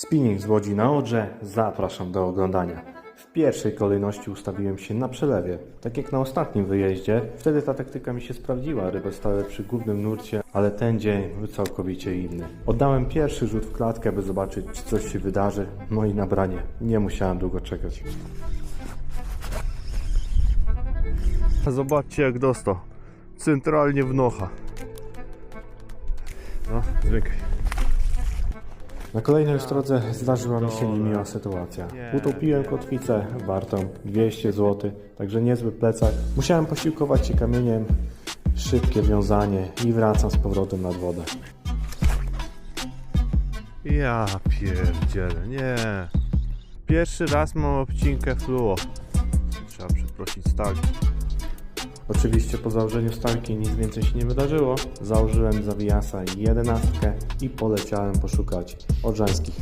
Spinning z Łodzi na Odrze zapraszam do oglądania. W pierwszej kolejności ustawiłem się na przelewie, tak jak na ostatnim wyjeździe. Wtedy ta taktyka mi się sprawdziła, ryby stały przy głównym nurcie, ale ten dzień był całkowicie inny. Oddałem pierwszy rzut w klatkę, by zobaczyć, czy coś się wydarzy, no i nabranie. Nie musiałem długo czekać. Zobaczcie jak dostał. Centralnie w nocha. No, zwykle. Na kolejnej już drodze zdarzyła mi się niemiła sytuacja. Utopiłem kotwicę wartą 200 zł, także niezły plecak. Musiałem posiłkować się kamieniem, szybkie wiązanie i wracam z powrotem nad wodę. Ja pierdzielę, nie. Pierwszy raz mam obcinkę fluo. Trzeba przeprosić stali. Oczywiście po założeniu starki nic więcej się nie wydarzyło. Założyłem zawijasa i jedenastkę i poleciałem poszukać odrzańskich